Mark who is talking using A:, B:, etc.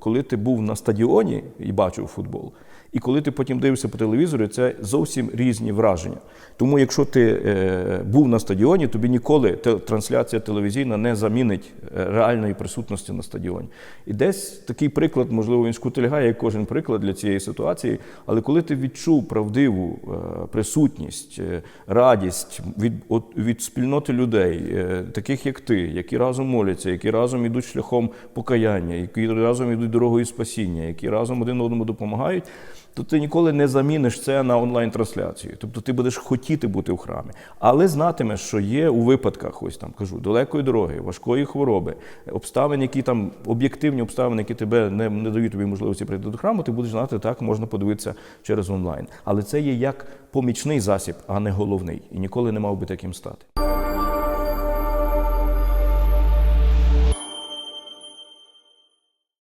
A: Коли ти був на стадіоні і бачив футбол, і коли ти потім дивишся по телевізору, це зовсім різні враження. Тому, якщо ти е, був на стадіоні, тобі ніколи те- трансляція телевізійна не замінить е, реальної присутності на стадіоні. І десь такий приклад, можливо, він шкутильгає, кожен приклад для цієї ситуації. Але коли ти відчув правдиву е, присутність, радість від, від спільноти людей, таких як ти, які разом моляться, які разом ідуть шляхом покаяння, які разом ідуть дорогою спасіння, які разом один одному допомагають, то ти ніколи не заміниш це на онлайн-трансляцію. Тобто ти будеш хотіти бути в храмі, але знатимеш, що є у випадках, ось там кажу, далекої дороги, важкої хвороби, обставин, які там об'єктивні обставини, які тебе не, не дають тобі можливості прийти до храму, ти будеш знати, так можна подивитися через онлайн. Але це є як помічний засіб, а не головний, і ніколи не мав би таким стати.